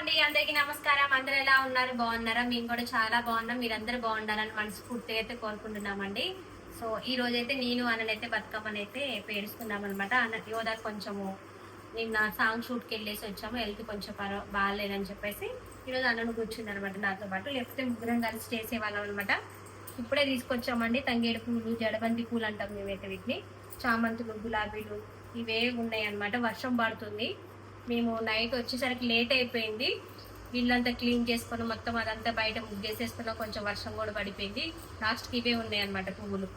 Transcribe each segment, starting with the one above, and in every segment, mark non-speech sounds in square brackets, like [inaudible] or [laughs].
అండి అందరికీ నమస్కారం. అందరు ఎలా ఉన్నారు? బాగున్నారా? మేము కూడా చాలా బాగున్నాం. మీరందరూ బాగుండాలని మనస్ఫూర్తిగా అయితే కోరుకుంటున్నామండి. సో ఈ రోజు అయితే నేను అన్ననైతే బతుకమ్మని అయితే పేరుస్తున్నాం అనమాట యోధా కొంచెము నిన్న సాంగ్ షూట్కి వెళ్ళేసి వచ్చాము. హెల్త్ కొంచెం పర్వ బాగాలేదని చెప్పేసి ఈరోజు అన్నను కూర్చుంది అనమాట నాతో పాటు. లేకపోతే ముగ్గురం కలిసి చేసేవాళ్ళం అనమాట ఇప్పుడే తీసుకొచ్చామండి. తంగేడు పూలు జడబంతి పూలు అంటాం మేమైతే వీటిని. చామంతులు గులాబీలు ఇవే ఉన్నాయి అనమాట వర్షం పడుతుంది. మేము నైట్ వచ్చేసరికి లేట్ అయిపోయింది. ఇల్లంతా క్లీన్ చేసుకొని మొత్తం అదంతా బయట ముగ్గేసేసుకున్నా కొంచెం వర్షం కూడా పడిపోయింది. లాస్ట్కి ఇవే ఉన్నాయి అన్నమాట పువ్వులు.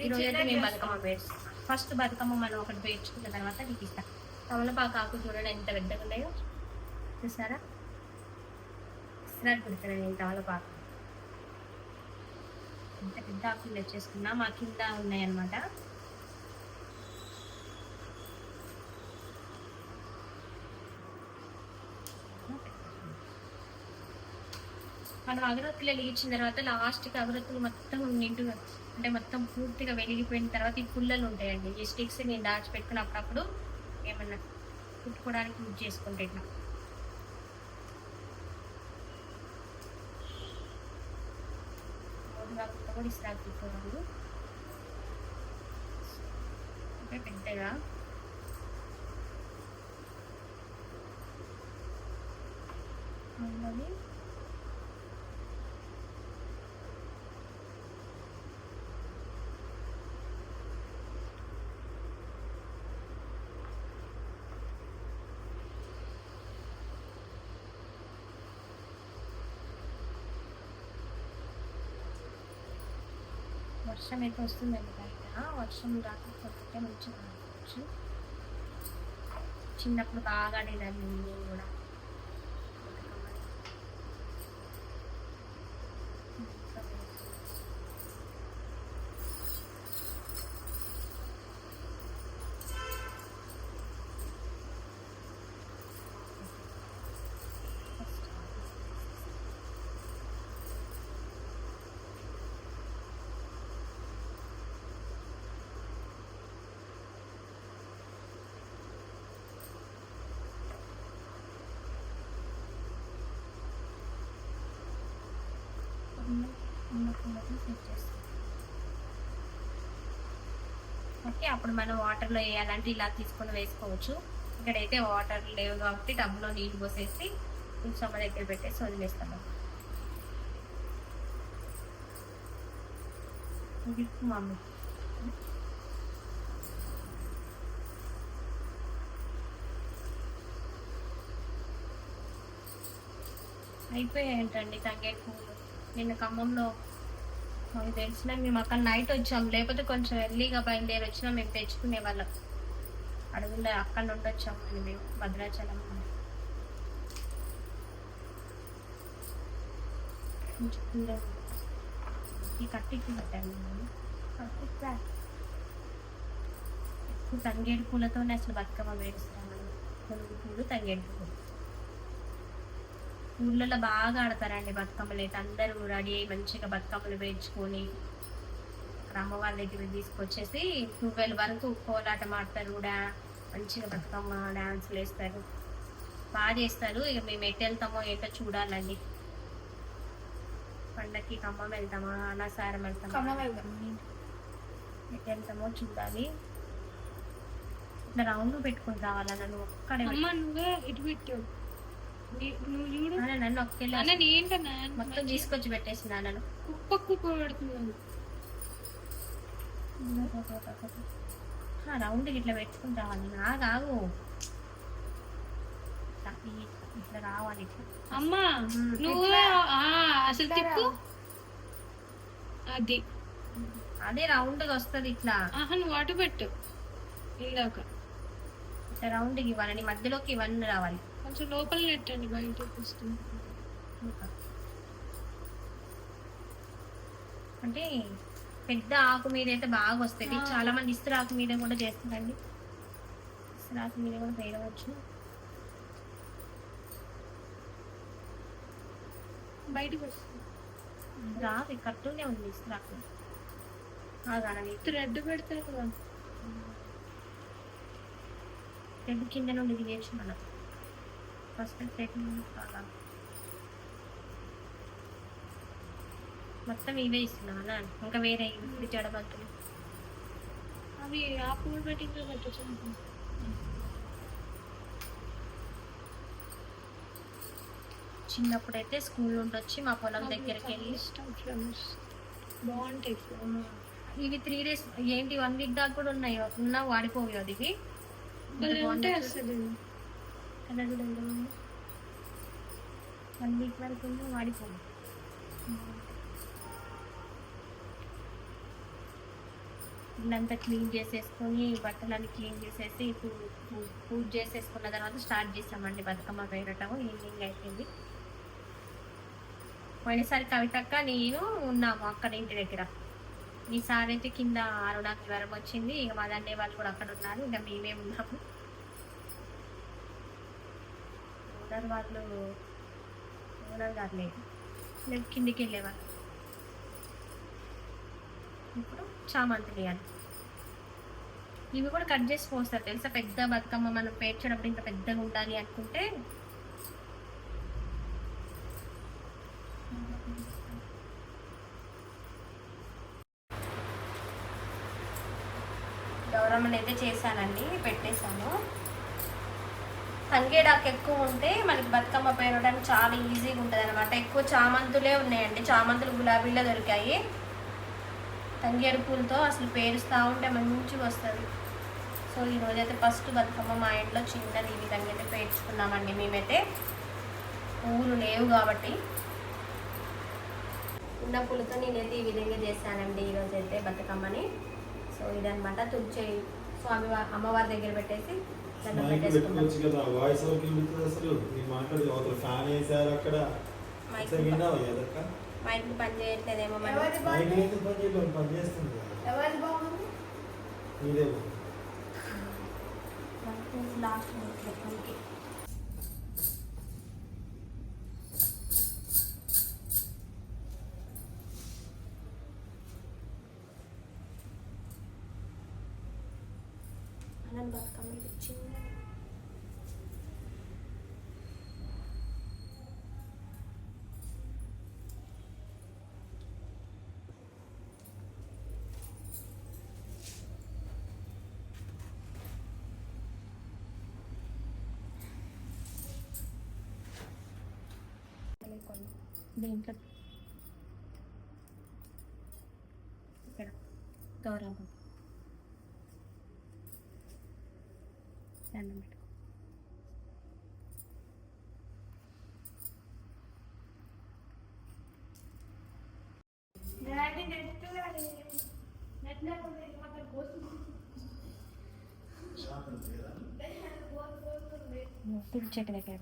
అయితే మేము బతుకమ్మ పేర్చుకున్నాం ఫస్ట్ బతుకమ్మ మనం ఒకటి పేర్చుకున్న తర్వాత నీకు ఇస్తాం. తమలపాకు ఆకు చూడండి ఎంత పెద్దగా ఉన్నాయో. చూసారా? ఇస్తున్నట్టు పెడుతున్నాను నేను తమలపాకు. ఎంత పెద్ద ఆకులు తెచ్చేసుకున్నా. మా కింద ఉన్నాయి మనం అగరత్తులు వెలిగించిన తర్వాత లాస్ట్కి అగరత్తులు మొత్తం నిండుగా అంటే మొత్తం పూర్తిగా వెలిగిపోయిన తర్వాత ఈ పుల్లలు ఉంటాయండి. ఈ స్టిక్స్ నేను దాచిపెట్టుకుని అప్పుడప్పుడు ఏమన్నా కుట్టుకోవడానికి యూజ్ చేసుకుంటే కూడా అంటే పెద్దగా. అందులోని వర్షం అయితే వస్తుందండి బయట వర్షం రాకపోతే మంచిగా ఆడుకోవచ్చు చిన్నప్పుడు బాగా ఆడేదాన్ని నేను కూడా ఉన్న చేస్తాం ఓకే అప్పుడు మనం వాటర్లో వేయాలంటే ఇలా తీసుకొని వేసుకోవచ్చు. ఇక్కడైతే వాటర్ లేవు కాబట్టి టబ్లో నీళ్ళు పోసేసి కొంచెం దగ్గర పెట్టేసి వదిలేస్తాము మమ్మీ మమ్మీ. అయిపోయాయంటండి తంగే పూలు. నిన్న ఖమ్మంలో మాకు తెలిసిన మేము అక్కడ నైట్ వచ్చాం. లేకపోతే కొంచెం ఎర్లీగా బయలుదేరి వచ్చినా మేము తెచ్చుకునే వాళ్ళం. అడవుల్లో అక్కడ నుండి వచ్చాము అని మేము భద్రాచలం నుండి. ఈ కట్టికి పెట్టాను ఎక్కువ తంగేడు పూలతోనే అసలు బతుకమ్మ వేడుస్తాము పూలు తంగేడు పూలు. ఊళ్ళలో బాగా ఆడతారండి బతుకమ్మలు అయితే. అందరూ రెడీ అయ్యి మంచిగా బతుకమ్మలు వేయించుకొని అక్కడ అమ్మవారి దగ్గర తీసుకొచ్చేసి ట్వెల్వ్ వరకు కోలాటం ఆడతారు కూడా మంచిగా బతుకమ్మ డాన్సులు వేస్తారు. బాగా చేస్తారు. ఇక మేము ఎటు వెళ్తామో ఏంటో చూడాలండి. పండక్కి ఖమ్మం వెళ్తామా అనాసారం వెళ్తామా. ఎటు వెళ్తామో చూడాలి. ఇట్లా రౌండ్ పెట్టుకుని రావాలా నన్ను? ఒక్కడే ఇటు పెట్టు. నువ్వు చూడు. అన్న నన్ను ఒక్కలే అన్న ఏంటన్నా మొత్తం తీసుకొచ్చి పెట్టేసిన నన్ను. కుప్ప కుప్ప పెడుతున్నాను రౌండ్ ఇట్లా పెట్టుకుంటా నా కాగు ఇట్లా రావాలి అమ్మా మ్మ్. నువ్వు అసలు తిప్పు. అది. అదే రౌండ్గా వస్తుంది ఇట్లా. నువ్వు అటు పెట్టు. ఇందాక ఇట్లా రౌండ్ ఇవ్వాలి మధ్యలోకి ఇవన్నీ రావాలి. కొంచెం లోపల పెట్టండి బయటకు వస్తుంది అంటే పెద్ద ఆకు మీద అయితే బాగా వస్తుంది. చాలా మంది ఇస్త్రీ ఆకు మీద కూడా చేస్తారండి. ఇస్త్రీ ఆకు మీద కూడా వేయవచ్చు. బయటకు వస్తుంది రాదు కట్టునే ఉంది ఇస్త్రీ ఆకు. థ్రెడ్ పెడతారు కదా. తెడ్డు కింద నుండి తీయచ్చు మనం. ఫస్ట్ సెకండ్ అలా మొత్తం ఇవే ఇస్తున్నా ఇంకా వేరే ఇది జడబంతులు అవి ఆ పూలు పెట్టి ఇంకా పెట్టచ్చు చిన్నప్పుడైతే స్కూల్ నుండి వచ్చి మా పొలం దగ్గరికి వెళ్ళి బాగుంటాయి. ఇవి త్రీ డేస్ ఏంటి వన్ వీక్ దాకా కూడా ఉన్నాయి. ఉన్నా వాడిపోవు అది ఇవి. భలే కూడా వన్ వీక్ వరకు వాడిపోయింది ఇల్లంతా క్లీన్ చేసేసుకొని బట్టలన్నీ క్లీన్ చేసేసి ఇప్పుడు పూజ చేసేసుకున్న తర్వాత స్టార్ట్ చేసామండి బతుకమ్మ పేరటం ఈవినింగ్ అయిపోయింది. పోయినసారి కవితక్క నేను ఉన్నాము అక్కడ ఇంటి దగ్గర. ఈసారి అయితే కింద ఆరుడానికి జ్వరం వచ్చింది. ఇక మా దండే వాళ్ళు కూడా అక్కడ ఉన్నారు. ఇక మేమే ఉన్నాము. ఓనర్ వాళ్ళు ఓనర్ గారు లేదు లేదు కిందికి వెళ్ళేవాళ్ళు. ఇప్పుడు చామంతులు ఇవ్వాలి ఇవి కూడా కట్ చేసి పోస్తారు. తెలుసా? పెద్ద బతుకమ్మ మనం పేర్చేటప్పుడు ఇంకా పెద్దగా ఉండాలి అనుకుంటే. గౌరమ్మని అయితే చేశానండి. పెట్టేశాను. తంగేడాకు ఎక్కువ ఉంటే మనకి బతుకమ్మ పేరడానికి చాలా ఈజీగా ఉంటుంది అనమాట ఎక్కువ చామంతులే ఉన్నాయండి. చామంతులు గులాబీలో దొరికాయి. తంగేడు పూలతో అసలు పేరుస్తూ ఉంటే మంచిగా వస్తుంది. సో ఈరోజు అయితే ఫస్ట్ బతుకమ్మ మా ఇంట్లో చిన్నది ఈ విధంగా అయితే పేర్చుకున్నామండి మేమైతే. పువ్వులు లేవు కాబట్టి. ఉన్న పూలతో నేనైతే ఈ విధంగా చేశానండి ఈరోజు అయితే బతుకమ్మని. సో ఇదనమాట తుడిచే స్వామి అమ్మవారి దగ్గర పెట్టేసి మైక్ పెట్టుకోవచ్చు కదా వాయిస్ ఎవరికి వినిపిస్తుంది అసలు. నీ మాట్లాడి అవతల ఫ్యాన్ వేసారు అక్కడ. మైక్ అసలు విన్నావు ఎదక్క మైక్ పని చేయట్లేదేమో మైక్ పని చేయలేదు పని చేస్తుంది కదా. ఎవరి బాగుంది. మైక్ లాస్ట్ దీంట్లో? ఇక్కడ. గౌరవం దండం పెట్టు డాడీ నెట్ నెట్ లేకుండా మాత్రం పోతుంది తుడిచెట్టు దగ్గర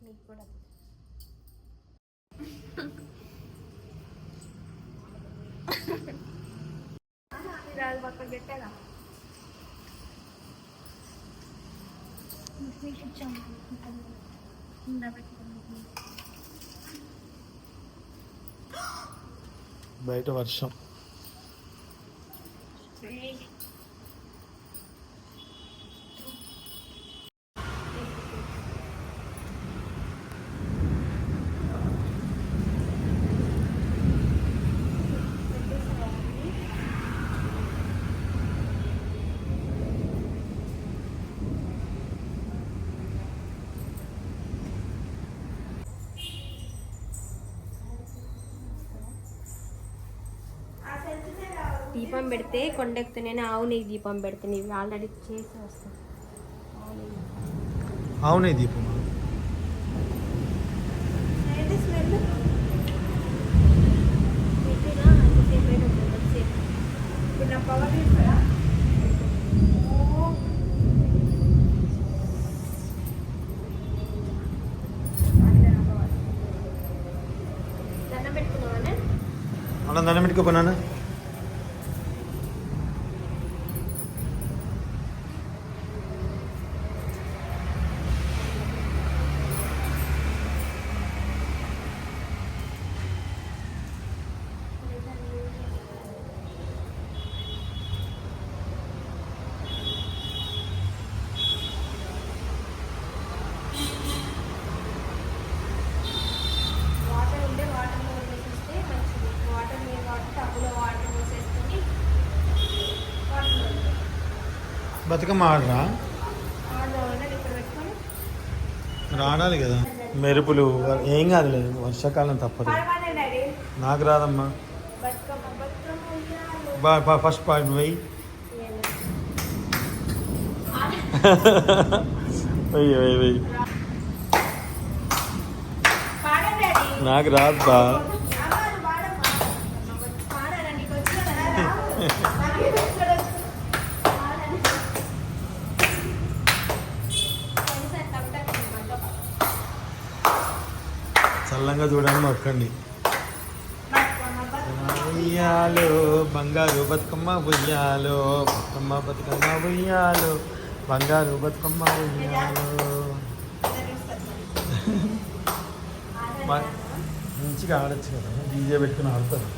నీకు కూడా రాదు పక్కన పెట్టారా. బయట వర్షం దీపం పెడితే కొండెక్తు నేను ఆవుని దీపం పెడితే. నీవి ఆల్రెడీ చేసి వస్తాను అవునే దీపం. అలా దండం పెట్టుకోపోయినా బతుకమ్మ ఆడరా? కదా. మెరుపులు ఏం కాదులేదు వర్షాకాలం తప్పదు. నాకు రాదమ్మా. బా ఫస్ట్ పాయింట్ పోయి. వెయ్యి వెయ్యి వెయ్యి. నాకు రాదు బా. చల్లంగా బతుకమ్మ, బతుకమ్మ. ఉయ్యాలో బంగారు బతుకమ్మ ఉయ్యాలో బతుకమ్మ బతుకమ్మ ఉయ్యాలో బంగారు బతుకమ్మ ఉయ్యాలో [laughs] నాన్న. మంచిగా ఆడొచ్చు కదా డీజే పెట్టుకుని ఆడతారు